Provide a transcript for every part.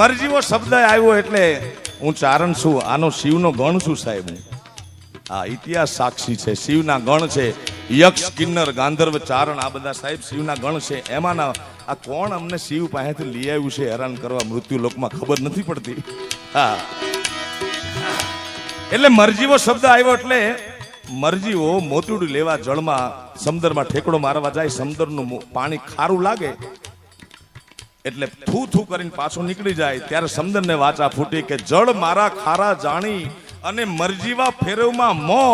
મરજીવો શબ્દ આવ્યો એટલે હું ચારણ છું, આનો શિવનો ગણ છું સાહેબ હું. આ ઇતિહાસ સાક્ષી છે, શિવના ગણ છે, યક્ષ, કિન્નર, ગાંધર્વ, ચારણ, આ બધા સાહેબ શિવના ગણ છે. એમાંના આ કોણ અમને શિવ પાસેથી લઈ આવ્યું છે હેરાન કરવા મૃત્યુ લોકમાં ખબર નથી પડતી. હા. એટલે મરજીવો શબ્દ આવ્યો એટલે મરજીવો મોતીડું લેવા જળમાં સમુદ્રમાં ઠેકડો મારવા જાય, સમુદ્રનું પાણી ખારું લાગે એટલે થૂ થૂ કરીને પાછું નીકળી જાય ત્યારે સમંદરને વાચા ફૂટી કે, જળ મારા ખારા જાણી અને મરજીવા ફેરવમાં મો.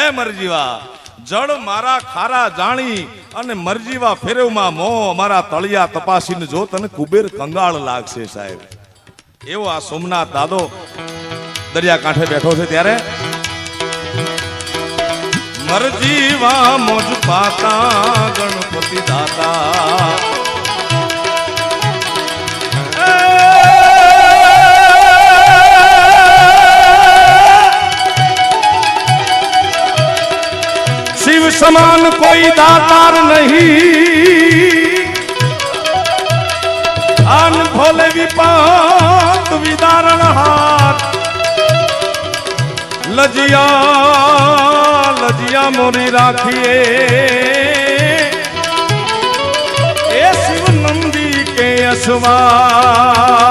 એ મરજીવા, જળ મારા ખારા જાણી અને મરજીવા ફેરવમાં મો. મારા તળિયા તપાસીને જો તને કુબેર કંગાળ લાગશે સાહેબ. એવો આ સોમનાથ દાદો દરિયા કાંઠે બેઠો છે ત્યારે. મરજીવા મોજ પાતા ગણપતિ દાતા સમાન કોઈ દાતાર નહીં આન ભોલે વિપાત વિદારણ હાથ લજિયા લજિયા મોરી રાખીએ એ શિવ નંદી કે અસવા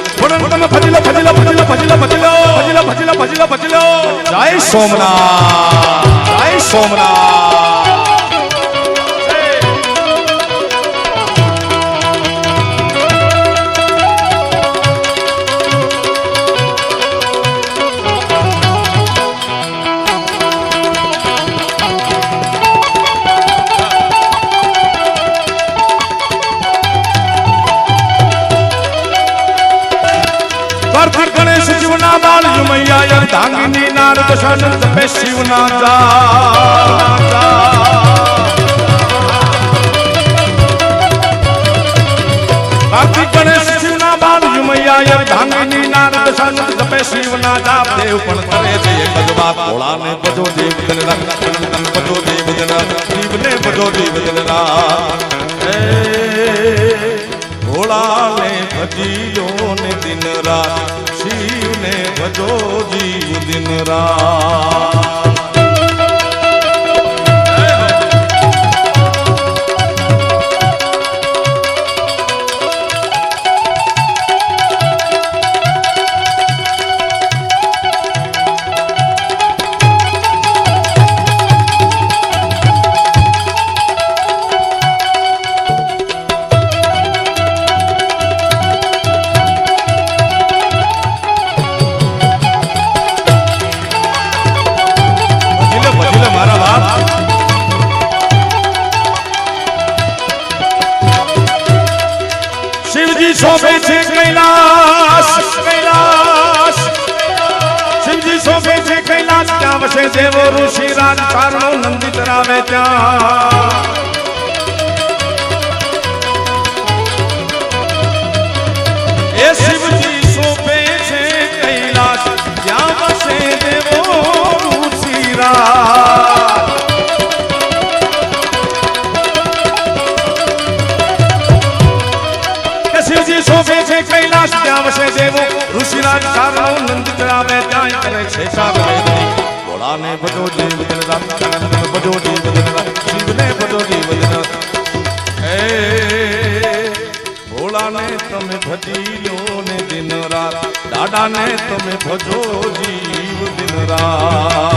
ભોળા તન ભજો દિન રાત લો ભજો દેવ દિન રાત ભોળા તન ભજલો ભજલો ભજલો ભજલો ભજલો ભજલો ભજલો ભજલો ભજલો જય સોમનાથ જય સોમનાથ. દર્શન તમે શિવના કાર્તિક ગણેશ શિવના બાલ યુમૈયા ધાંગીની ના દર્શન તમે શિવના જાપ દેવ પણ કરે છે ભગવા ભોળા ને બધો દેવ દલરા બધો દેવ દલરા દેવ ને બધો દેવ દલરા ભોળા ને ભજીયો ને દિન રાત ભજો જીવ દિન રાત. શિવજી શોભે છે કૈલાસ કૈલાસ. શિવજી શોભે છે કૈલાસ. ત્યાં વસે દેવો ઋષિ રાજ કારણો નંદિત રામે ત્યાં. ઋષિરાજ કારણો નંદિત રામે ત્યાં કરે છે સાગર ભોળાને ભજો દેવ રાત કાનન ભજો દેવ શિવને ભજો દેવ હે ભોળાને તમે ભજી લો ને દિન રાત તમે ભજો જીવ દિન રાત.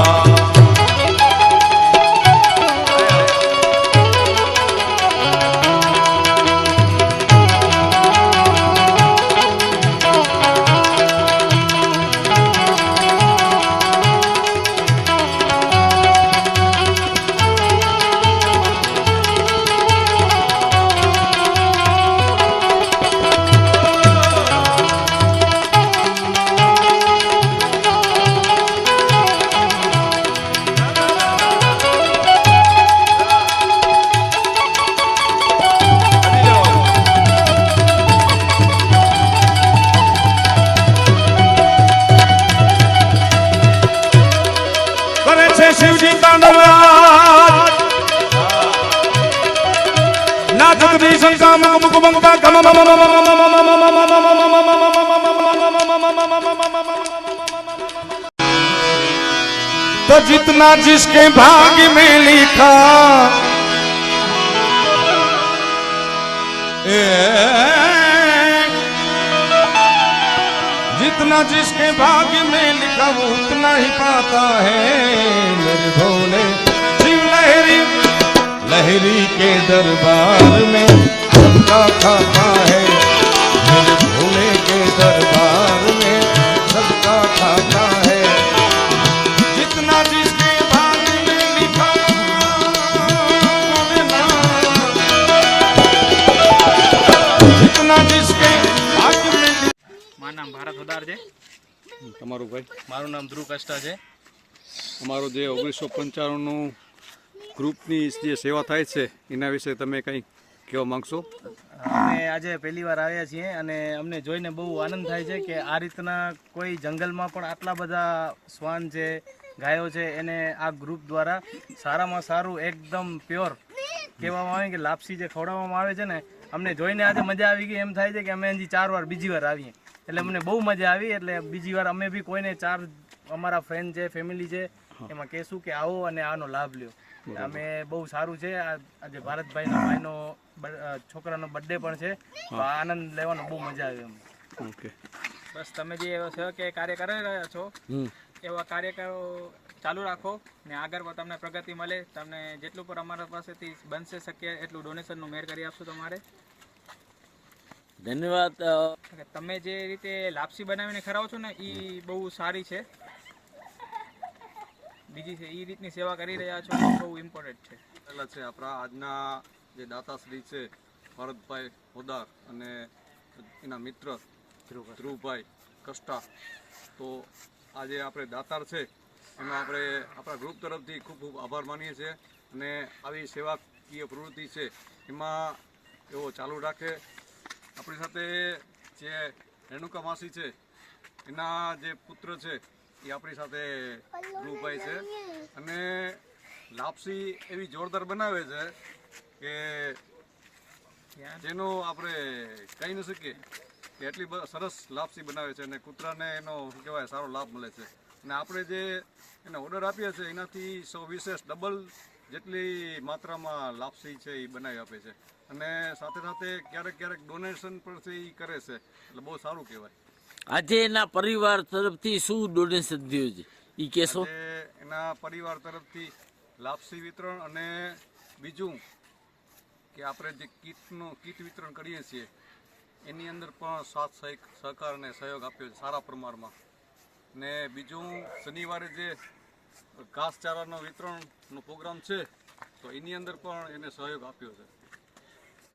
तो जितना जिसके भाग्य में लिखा जितना जिसके भाग्य में लिखा, वो उतना ही पाता है मेरे भोले, शिव लहरी लहरी के दरबार में। सबका खाता है मेरे भोले के दरबार में सबका खाता है जितना जिसके भाग्य में लिखा जितना जिसके भाग्य में लिखा મારું નામ ભારત હોદાર છે તમારું ભાઈ મારું નામ ધ્રુવ કષ્ટા છે અમારું જે ઓગણીસો પંચાણુંનું ગ્રુપની જે સેવા થાય છે એના વિશે તમે કંઈ કહેવા માંગશો અમે આજે પહેલી વાર આવ્યા છીએ અને અમને જોઈને બહુ આનંદ થાય છે કે આ રીતના કોઈ જંગલમાં પણ આટલા બધા શ્વાન છે ગાયો છે એને આ ગ્રુપ દ્વારા સારામાં સારું એકદમ પ્યોર કહેવામાં આવે કે લાપસી જે ખવડાવવામાં આવે છે ને, અમને જોઈને આજે મજા આવી ગઈ. એમ થાય છે કે અમે હજી ચાર વાર બીજી વાર આવીએ. એટલે અમને બહુ મજા આવી, એટલે બીજી વાર અમે બી કોઈને ચાર અમારા ફ્રેન્ડ છે ફેમિલી છે એમાં કહેશું કે આવો અને આનો લાભ લ્યો. અમે બહુ સારું છે. આજે ભારતભાઈના ભાઈનો છોકરાનો બર્થડે પણ છે. તો આનંદ લેવાનો બહુ મજા આવે એમ. ઓકે. બસ તમે જે એવા કે કાર્ય કરી રહ્યા છો એવા કાર્યકરો ચાલુ રાખો ને આગળ પણ તમને પ્રગતિ મળે. તમને જેટલું પણ અમારા પાસેથી બનશે શક્ય એટલું ડોનેશનનું મેળ કરી આપશું તમારે. ધન્યવાદ તમે જે રીતે લાપસી બનાવીને ખરાવો છો ને એ બહુ સારી છે. બીજી છે એ રીતની સેવા કરી રહ્યા છો એ બહુ ઇમ્પોર્ટન્ટ છે. પહેલાં છે આપણા આજના જે દાતાશ્રી છે ભરતભાઈ હોદાર અને એના મિત્ર ધ્રુવભાઈ. કષ્ટા તો આજે આપણે દાતાર છે એમાં આપણે આપણા ગ્રુપ તરફથી ખૂબ ખૂબ આભાર માનીએ છીએ અને આવી સેવાકીય પ્રવૃત્તિ છે એમાં એવો ચાલુ રાખે. આપણી સાથે જે રેણુકા માસી છે એના જે પુત્ર છે એ આપણી સાથે ધ્રુવભાઈ છે. અને લાપસી એવી જોરદાર બનાવે છે કે જેનો આપણે કહી ન શકીએ કે એટલી બ- સરસ લાપસી બનાવે છે અને કૂતરાને એનો શું કહેવાય સારો લાભ મળે છે. અને આપણે જે એને ઓર્ડર આપીએ છીએ એનાથી સૌ વિશેષ ડબલ જેટલી માત્રામાં લાપસી છે એ બનાવી આપે છે. અને સાથે સાથે ક્યારેક ક્યારેક ડોનેશન એ કરે છે. એટલે બહુ સારું કહેવાય. આજે એના પરિવાર તરફથી શું ડોનેશન થયું છે? એ કહેશો. એના પરિવાર તરફથી લાપસી વિતરણ અને બીજું કે આપણે જે કીટનું, કીટ વિતરણ કરીએ છીએ, એની અંદર પણ સાથ સહક- સહકાર અને સહયોગ આપ્યો છે સારા પ્રમાણમાં. ને બીજું, શનિવારે જે ઘાસચારાનો વિતરણનો પ્રોગ્રામ છે, તો એની અંદર પણ એને સહયોગ આપ્યો છે.